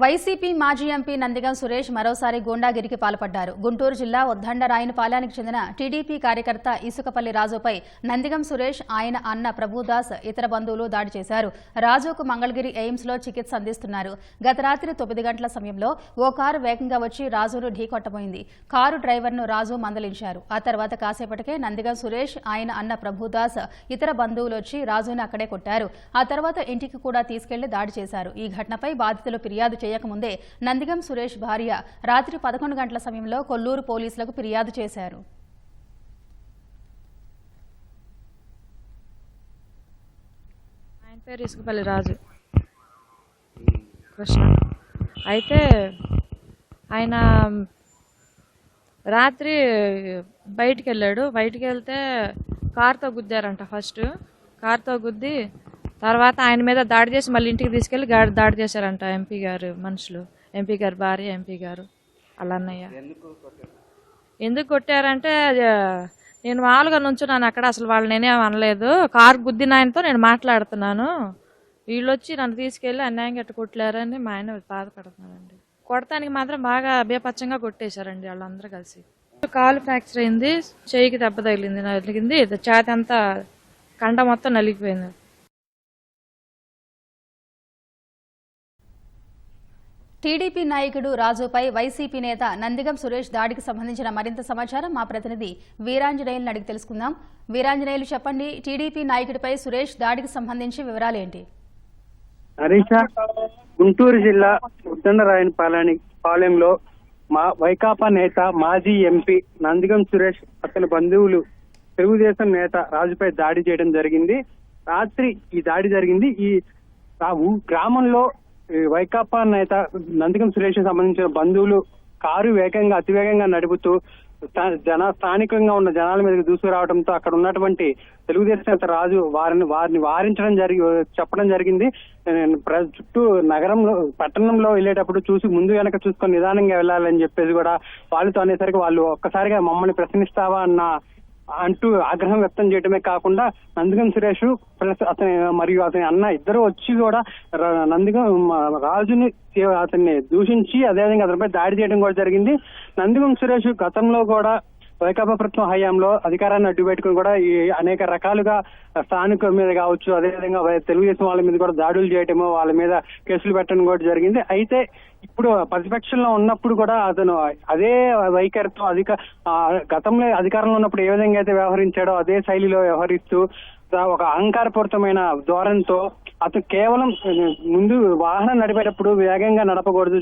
YCP మాజీ MP Nandigam Suresh మరోసారి గూండాగిరికి పాల్పడ్డారు. గుంటూరు జిల్లా ఉద్దండరాయనపాలెనికి చెందిన టీడీపీ కార్యకర్త ఇసుకపల్లి రాజుపై నందిగం సురేష్ ఆయన అన్న ప్రభుదాస్ ఇతర బంధువులు దాడి చేశారు. రాజుకు మంగళగిరి ఎయిమ్స్లో చికిత్స అందిస్తున్నారు. గత రాత్రి తొమ్మిది గంటల సమయంలో ఓ కారు వేగంగా వచ్చి రాజును ఢీకొట్టబోయింది. కారు డ్రైవర్ను రాజు మందలించారు. ఆ తర్వాత కాసేపటికే నందిగం సురేష్ ఆయన అన్న ప్రభుదాస్ ఇతర బంధువులు వచ్చి రాజును అక్కడే కొట్టారు. ఆ తర్వాత ఇంటికి కూడా తీసుకెళ్ళి దాడి చేశారు. ఈ ఘటనపై బాధితులు ఫిర్యాదు చేయకముందే నందిగం సురేష్ భార్య రాత్రి పదకొండు గంటల సమయంలో కొల్లూరు పోలీసులకు ఫిర్యాదు చేశారు. ఆయన పేరు ఇసుకపల్లి రాజు. కృష్ణ. అయితే ఆయన రాత్రి బయటికి వెళ్ళాడు. బయటికి వెళ్తే కార్తో గుద్దారంట ఫస్ట్. కార్తో గుద్ది తర్వాత ఆయన మీద దాడి చేసి మళ్ళీ ఇంటికి తీసుకెళ్ళి గాడి దాడి చేశారంట ఎంపీ గారు మనుషులు. ఎంపీ గారు భార్య ఎంపీ గారు. అలా అన్నయ్య ఎందుకు కొట్టారంటే నేను మామూలుగా నుంచున్నాను అక్కడ అసలు వాళ్ళు నేనేం అనలేదు. కారు గుద్దిన ఆయనతో నేను మాట్లాడుతున్నాను. వీళ్ళు వచ్చి నన్ను తీసుకెళ్ళి అన్యాయంగా గట్ట కొట్టలేరని మా ఆయన బాధపడుతున్నారండి. కొడటానికి మాత్రం బాగా అభ్యపచ్చంగా కొట్టేశారండి వాళ్ళందరూ కలిసి. కాలు ఫ్రాక్చర్ అయింది చెయ్యికి దెబ్బ తగిలింది నలిగింది. ఛాతి అంతా కండ మొత్తం నలిగిపోయింది. టీడీపీ నాయకుడు రాజుపై వైసీపీ నేత నందిగం సురేష్ దాడికి సంబంధించిన మరింత సమాచారం మా ప్రతినిధి వీరాంజనేయులను అడిగి తెలుసుకుందాం. వీరాంజనేయులు చెప్పండి టీడీపీ నాయకుడిపై సురేష్ దాడికి సంబంధించి వివరాలేంటి హరీష గుంటూరు జిల్లా ఉద్దండరాయనపాలెని పాలెంలో మా వైకాపా నేత మాజీ ఎంపీ నందిగం సురేష్ అతని బంధువులు తెలుగుదేశం నేత రాజుపై దాడి చేయడం జరిగింది. రాత్రి ఈ దాడి జరిగింది. ఈ గ్రామంలో వైకాపా నేత నందికం సురేష్ సంబంధించిన బంధువులు కారు వేగంగా అతివేగంగా నడుపుతూ జన స్థానికంగా ఉన్న జనాల మీదకి దూసుకురావడంతో అక్కడ ఉన్నటువంటి తెలుగుదేశం నేత రాజు వారిని వారిని వారించడం జరిగి చెప్పడం జరిగింది. నేను ప్ర- చుట్టూ నగరంలో పట్టణంలో వెళ్ళేటప్పుడు చూసి ముందు వెనక చూసుకొని నిదానంగా వెళ్ళాలని చెప్పేసి కూడా వాళ్ళతో అనేసరికి వాళ్ళు ఒక్కసారిగా మమ్మల్ని ప్రశ్నిస్తావా అన్న అంటూ ఆగ్రహం వ్యక్తం చేయడమే కాకుండా నందిగం సురేష్ ప్లస్ అతని మరియు అతని అన్న ఇద్దరు వచ్చి కూడా నందిగం రాజుని అతన్ని దూషించి అదేవిధంగా అతనిపై దాడి చేయడం కూడా జరిగింది. నందిగం సురేష్ గతంలో కూడా వైకాపా ప్రభుత్వం హయాంలో అధికారాన్ని అడ్డు పెట్టుకుని కూడా ఈ అనేక రకాలుగా స్థానికుల మీద కావచ్చు అదేవిధంగా తెలుగుదేశం వాళ్ళ మీద కూడా దాడులు చేయటము వాళ్ళ మీద కేసులు పెట్టడం కూడా జరిగింది. అయితే ఇప్పుడు ప్రతిపక్షంలో ఉన్నప్పుడు కూడా అతను అదే వైఖరితో అధిక గతంలో అధికారంలో ఉన్నప్పుడు ఏ విధంగా అయితే వ్యవహరించాడో అదే శైలిలో వ్యవహరిస్తూ ఒక అహంకారపూరితమైన ధోరణితో అతను కేవలం ముందు వాహనం నడిపేటప్పుడు వేగంగా నడపకూడదు.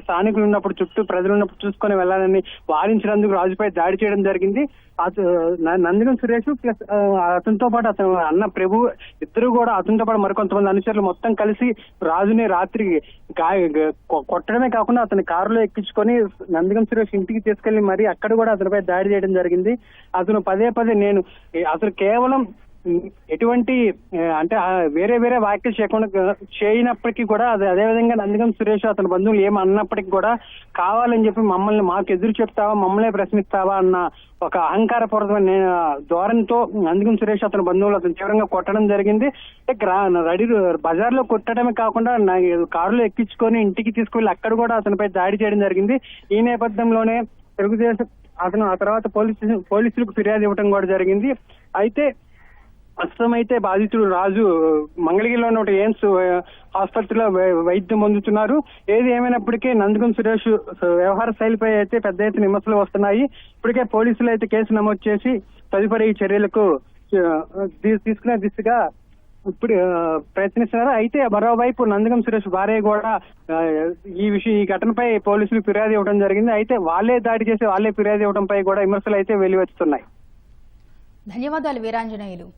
స్థానికులు ఉన్నప్పుడు చుట్టూ ప్రజలు ఉన్నప్పుడు చూసుకొని వెళ్ళాలని వారించినందుకు రాజుపై దాడి చేయడం జరిగింది. అతను నందిగం సురేష్ ప్లస్ అతనితో పాటు అతను అన్న ప్రభు ఇద్దరు కూడా అతనితో పాటు మరికొంతమంది అనుచరులు మొత్తం కలిసి రాజుని రాత్రి గ- కొ- కొట్టడమే కాకుండా అతని కారులో ఎక్కించుకొని నందిగం సురేష్ ఇంటికి తీసుకెళ్ళి మరి అక్కడ కూడా అతనిపై దాడి చేయడం జరిగింది. అతను పదే పదే నేను అతను కేవలం ఎటువంటి అంటే వేరే వేరే వ్యాఖ్యలు చేయకుండా చేయనప్పటికీ కూడా అదే అదేవిధంగా నందిగం సురేష్ అతని బంధువులు ఏం అన్నప్పటికీ కూడా కావాలని చెప్పి మమ్మల్ని మాకు ఎదురు చెప్తావా మమ్మల్ని ప్రశ్నిస్తావా అన్న ఒక అహంకారపూర్వకమైన ధోరణితో నందిగం సురేష్ అతని బంధువులు అతను తీవ్రంగా కొట్టడం జరిగింది. రెడీ బజార్లో కొట్టడమే కాకుండా నా- కారులో ఎక్కించుకొని ఇంటికి తీసుకువెళ్ళి అక్కడ కూడా అతనిపై దాడి చేయడం జరిగింది. ఈ నేపథ్యంలోనే తెలుగుదేశం అతను ఆ తర్వాత పోలీసు పోలీసులకు ఫిర్యాదు ఇవ్వడం కూడా జరిగింది. అయితే ప్రస్తుతం బాధితుడు రాజు మంగళగిరిలో ఉన్న ఎయిమ్స్ ఆసుపత్రిలో వైద్యం పొందుతున్నారు. ఏది ఏమైనప్పటికీ నందగం సురేష్ వ్యవహార శైలిపై అయితే పెద్ద ఎత్తున విమర్శలు వస్తున్నాయి. ఇప్పటికే పోలీసులు అయితే కేసు నమోదు చేసి తదుపరి చర్యలకు తీసుకునే దిశగా ఇప్పుడు ప్రయత్నిస్తున్నారు. అయితే మరోవైపు నందగం సురేష్ భార్య కూడా ఈ విషయం ఈ ఘటనపై పోలీసులు ఫిర్యాదు ఇవ్వడం జరిగింది. అయితే వాళ్ళే దాడి చేసి వాళ్ళే ఫిర్యాదు ఇవ్వడంపై కూడా విమర్శలు అయితే వెలువెత్తుతున్నాయి ధన్యవాదాలు వీరాంజనేయులు.